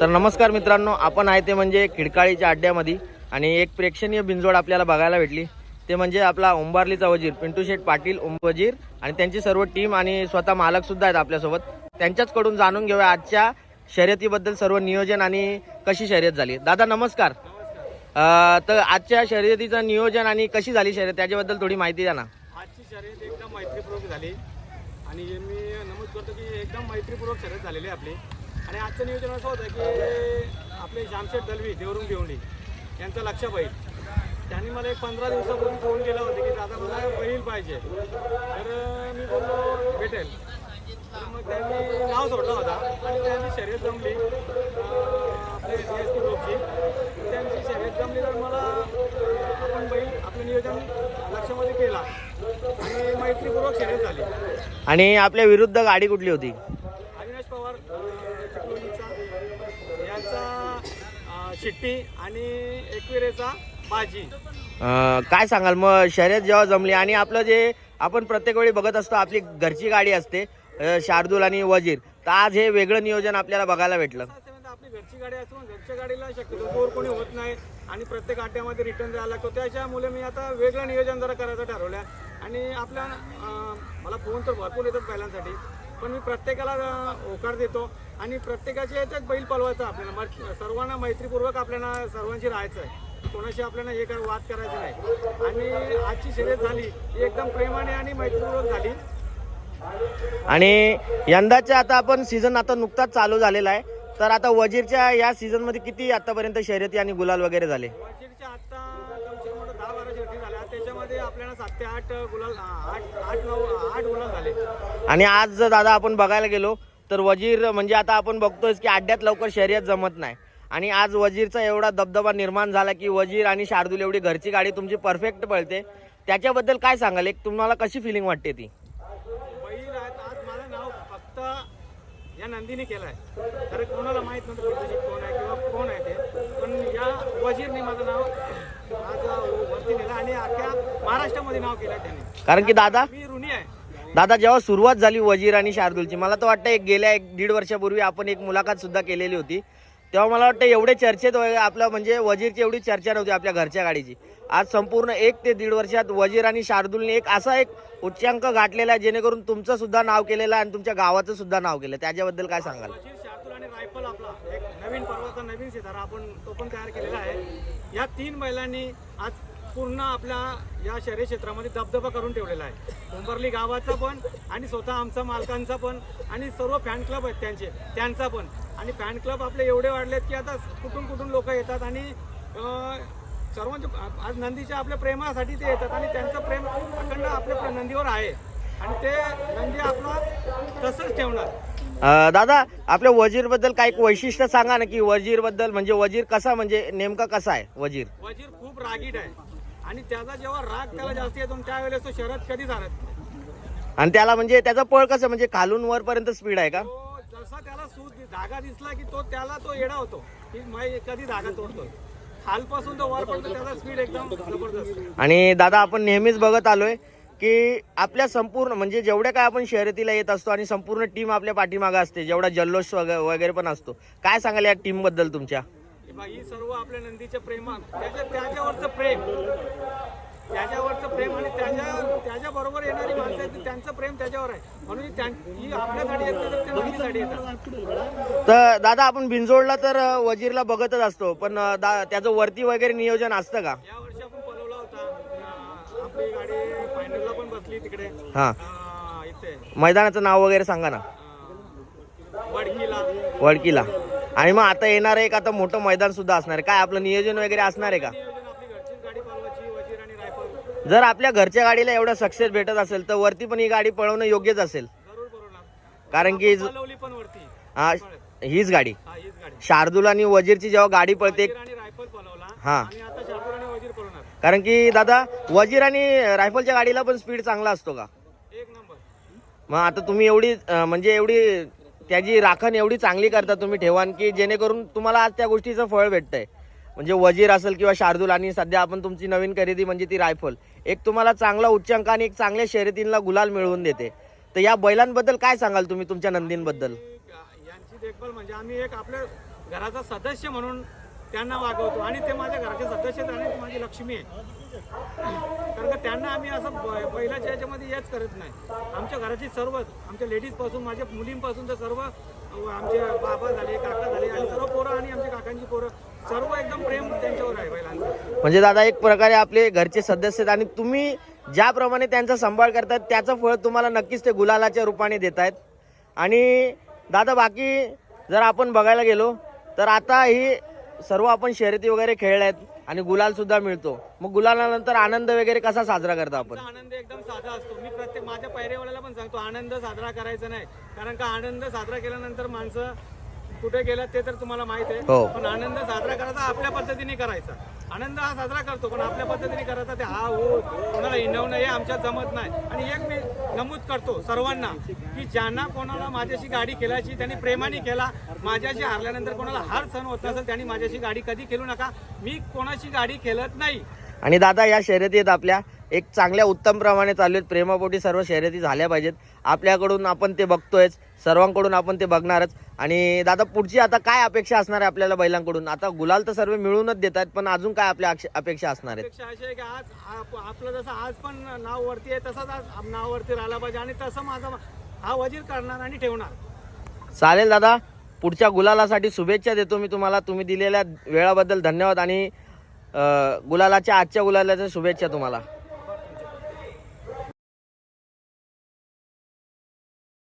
तर नमस्कार मित्रांनो आपण आहे ते म्हणजे खिडकाळीच्या अड्ड्यामध्ये आणि एक प्रेक्षणीय बिंजोड आपल्याला बघायला भेटली. ते म्हणजे आपला ओंबारलीचा वजीर पिंटू शेठ पाटील ओंबजीर वजीर आणि त्यांची सर्व टीम आणि स्वतः मालक सुद्धा आहेत आपल्यासोबत. त्यांच्याचकडून जाणून घेऊया आजच्या शर्यतीबद्दल सर्व नियोजन आणि कशी शर्यत झाली. दादा नमस्कार. तर आजच्या शर्यतीचं नियोजन आणि कशी झाली शर्यत त्याच्याबद्दल थोडी माहिती द्या ना. आजची शर्यत एकदम मैत्रीपूर्वक झाली. आणि मी नमूद करतो की एकदम मैत्रीपूर्वक शर्यत झालेली आपली. आणि आजचं नियोजन असं होतं की आपले श्यामशेठ दलवी देवरुंग भिवंडी यांचं लक्ष पाहिजे त्यांनी मला एक पंधरा दिवसापूर्वी फोन केला होता की दादा मला बैल पाहिजे. तर मी बोललो भेटेल. तर मग त्यांनी नाव सोडलं होता आणि त्यांची शर्यत जमली. आपले एस टी ग्रुपची त्यांची शर्यत जमली तर मला आपण बैल आपलं नियोजन लक्षामध्ये केला. आणि मैत्रीपूर्वक शर्यत झाली. आणि आपल्या विरुद्ध गाडी कुठली होती? शिट्टी आणि एकविरेचा अं, काय सांगाल? मग शर्यत जेव्हा जमली आणि आपलं जे आपण प्रत्येक वेळी बघत असतो आपली घरची गाडी असते अं, शार्दूल आणि वजीर तर आज हे वेगळं नियोजन आपल्याला बघायला भेटलं. असं म्हणजे आपली घरची गाडी असून घरच्या गाडीला शक्यतो जोर कोणी होत नाही आणि प्रत्येक अड्ड्यामध्ये रिटर्न द्यायला लागतो. त्याच्यामुळे मी आता वेगळं नियोजन जरा करायचं ठरवलं आणि आपल्या अं, मला फोन तर भरपूर येतात बैलांसाठी पण मी प्रत्येकाला होकार देतो. आणि प्रत्येकाच्या याच्यात बैल पलवायचा आपल्याला. मग सर्वांना मैत्रीपूर्वक आपल्याला सर्वांशी राहायचं आहे. कोणाशी आपल्याला हे कर वाद करायचं नाही. आणि आजची शर्यत झाली ही एकदम प्रेमाने आणि मैत्रीपूर्वक झाली. आणि यंदाच्या आता आपण सीझन आता नुकताच चालू झालेला आहे. तर आता वजीरच्या या सीझनमध्ये किती आतापर्यंत शर्यती आणि गुलाल वगैरे झाले? वजीरच्या आठ गुलाल आठ आठ नऊ आठ गुलाल झाले. आणि आज जर दादा आपण बघायला गेलो तर वजीर म्हणजे आता आपण बघतोय की अड्ड्यात लवकर शर्यत जमत नाही. आणि आज वजीरचा एवढा दबदबा निर्माण झाला की वजीर आणि शार्दूल एवढी घरची गाडी तुमची परफेक्ट पळते. त्याच्याबद्दल काय सांगाल? एक तुम्हाला कशी फिलिंग वाटते ती? बैल आहेत. आज माझं नाव फक्त या नंदीने केलं आहे तर कोणाला माहीत नव्हतं कोण आहे किंवा कोण आहे ते. पण या वजीरने माझं नाव आज वरती नेलं आणि अख्ख्या महाराष्ट्रामध्ये नाव केलं आहे त्याने. कारण की दादा मी ऋणी आहे. दादा जेव्हा सुरुवात झाली वजीर आणि शार्दूलची मला तर वाटतं एक गेल्या एक दीड वर्षापूर्वी आपण एक मुलाखत सुद्धा केलेली होती. तेव्हा मला वाटतं एवढे चर्चेत वगैरे आपलं म्हणजे वजीरची एवढी चर्चा नव्हती आपल्या घरच्या गाडीची. आज संपूर्ण एक ते दीड वर्षात वजीर आणि शार्दूलने एक असा एक उच्चांक गाठलेला आहे जेणेकरून तुमचं सुद्धा नाव केलेलं आहे आणि तुमच्या गावाचं सुद्धा नाव केलं त्याच्याबद्दल काय सांगाल? आणि रायफल आपला एक नवीन पर्वाचा नवीन सितारा आपण तो पण तयार केलेला आहे. या तीन बैलांनी आज पूर्ण आपल्या या शहरी क्षेत्रामध्ये दबदबा करून ठेवलेला आहे. उंबरली गावाचा पण आणि स्वतः आमचा मालकांचा पण आणि सर्व फॅन क्लब आहेत त्यांचे त्यांचा पण. आणि फॅन क्लब आपले एवढे वाढलेत की आता कुठून कुठून लोक येतात आणि सर्वांचे आज नंदीच्या आपल्या प्रेमासाठी ते येतात आणि त्यांचं प्रेम अखंड आपल्या नंदीवर आहे. आणि ते आपला तसंच ठेवणार. अं, दादा आपल्या वजीरबद्दल काही एक वैशिष्ट्य सांगा ना की वजीरबद्दल म्हणजे वजीर कसा म्हणजे नेमका कसा आहे वजीर? वजीर खूप रागीट आहे. आणि त्याचा जेव्हा राग त्याला जास्त येतो त्यावेळेस तो शरद कधी झाला आणि त्याला म्हणजे त्याचा पळ कसं म्हणजे खालून वरपर्यंत स्पीड आहे का? तो जसा त्याला सूत धागा दिसला की तो त्याला तो येडा होतो. की मै कधी धागा तोडतोय. खालपासून तो वरपर्यंत त्याचा स्पीड एकदम जबरदस्त. आणि दादा आपण नेहमीच बघत आलोय की आपल्या संपूर्ण म्हणजे जेवढ्या काय आपण शर्यतीला येत असतो आणि संपूर्ण टीम आपल्या पाठीमागे असते जेवढा जल्लोष वग- वगैरे पण असतो काय सांगाल या टीमबद्दल तुमच्या हे सर्व आपल्या नंदीच्या प्रेमा त्याच्या त्याच्यावरचं प्रेम. त्याच्यावरचं प्रेम आणि त्याच्या त्याच्या बरोबर येणारी माणसं आहेत त्यांचं प्रेम त्याच्यावर आहे. म्हणून ही आपल्यासाठी येत तर नंदीसाठी येतात. तर दादा आपण बिंजोडला तर वजीरला बघतच असतो पण त्याचं वरती वगैरे नियोजन असतं का? या वर्षी आपण पलवला होता. आपली गाडी फायनलला पण बसली तिकडे. हा. अं, इथे. मैदानाचं नाव वगैरे सांगा ना. अं, वडकीला. वडकीला. आणि मग आता येणार एक आता मोठं मैदान सुद्धा असणार आहे. काय आपलं नियोजन वगैरे असणार आहे का? नियोजन आपली घरचीच गाडी पळवायची वजीर आणि रायफल. जर आपल्या घरच्या गाडीला एवढा सक्सेस भेटत असेल तर वरती पण ही गाडी पळवणं योग्यच असेल. जरूर बरोबर कारण की ज- पलवली पण वरती. हा, हीच गाडी. हा हीच गाडी. शार्दूल आणि वजीरची जेव्हा गाडी पळते वजीर आणि रायफल पलवला हा. आणि आता शार्दूल आणि वजीर पळवणार कारण की दादा वजीर आणि रायफलच्या गाडीला पण स्पीड चांगला असतो का? एक नंबर. मग आता तुम्ही एवढी अं, म्हणजे एवढी त्याची राखण एवढी चांगली करता तुम्ही ठेवान की जेणेकरून तुम्हाला आज त्या गोष्टीचं फळ भेटतंय. म्हणजे वजीर असेल किंवा शार्दूल आणि सध्या आपण तुमची नवीन खरेदी म्हणजे ती रायफल. एक तुम्हाला चांगला उच्चांक आणि एक चांगल्या शर्यतींना गुलाल मिळवून देते. तर या बैलांबद्दल काय सांगाल तुम्ही तुमच्या नंदींबद्दल? यांची देखभाल म्हणजे आम्ही एक आपल्या घराचा सदस्य म्हणून त्यांना वागवतो. आणि ते माझ्या घराचे सदस्य आहेत आणि माझी लक्ष्मी आहे. कारण का त्यांना आम्ही असं प- पहिल्याच्या याच्यामध्ये हेच करत नाही. आमच्या घराची सर्वच आमच्या लेडीजपासून माझ्या मुलींपासून तर सर्व आमचे बाबा झाले काका झाले आणि सर्व पोरं आणि आमच्या काकांची पोरं सर्व एकदम प्रेम त्यांच्यावर आहे पहिल्यांदा म्हणजे दादा एक प्रकारे आपले घरचे सदस्य आहेत आणि तुम्ही ज्याप्रमाणे त्यांचा सांभाळ करतात त्याचं फळ तुम्हाला नक्कीच ते गुलालाच्या रूपाने देत आहेत. आणि दादा बाकी जर आपण बघायला गेलो तर आता ही सर्व आपण शर्यती वगैरे खेळल्या आहेत आणि गुलाल सुद्धा मिळतो. मग गुलालानंतर आनंद वगैरे कसा साजरा करता आपण? आनंद एकदम साधा असतो. मी प्रत्येक माझ्या पायरेवाल्याला पण सांगतो आनंद साजरा करायचा नाही. कारण का आनंद साजरा केल्यानंतर माणसं कुठे गेलं ते तर तुम्हाला माहीत आहे. हो. पण आनंद साजरा करायचा आपल्या पद्धतीने करायचा. आनंद हा साजरा करतो पण आपल्या पद्धतीने करायचा ते हा हो कोणाला हिंडवणं हे आमच्यात जमत नाही. आणि एक मी नमूद करतो सर्वांना की ज्यांना कोणाला माझ्याशी गाडी खेळायची त्यांनी प्रेमाने केला माझ्याशी हारल्यानंतर कोणाला हार सण होत नसेल त्यांनी माझ्याशी गाडी कधी खेळू नका. मी कोणाशी गाडी खेळत नाही. आणि दादा या शर्यती आहेत आपल्या. एक चांगल्या उत्तम प्रमाणे चालू आहेत. प्रेमापोटी सर्व शर्यती झाल्या पाहिजेत. आपल्याकडून आपण ते बघतोयच. सर्वांकडून आपण ते बघणारच. आणि दादा पुढची आता काय अपेक्षा असणार आहे आपल्याला बैलांकडून? आता गुलाल तर सर्व मिळूनच देत आहेत पण अजून काय आपल्या अपेक्षा असणार आहेत? अपेक्षा अशी आहे की आज आप- आपलं जसं आज पण नाव वरती आहे तसंच आज नाव वरती राहिला पाहिजे आणि तसं माझा हा वजीर करणार आणि ठेवणार. चालेल दादा. पुढच्या गुलालासाठी शुभेच्छा देतो मी तुम्हाला. तुम्ही दिलेल्या वेळाबद्दल धन्यवाद आणि गुलालाच्या आजच्या गुलालाच्या शुभेच्छा तुम्हाला.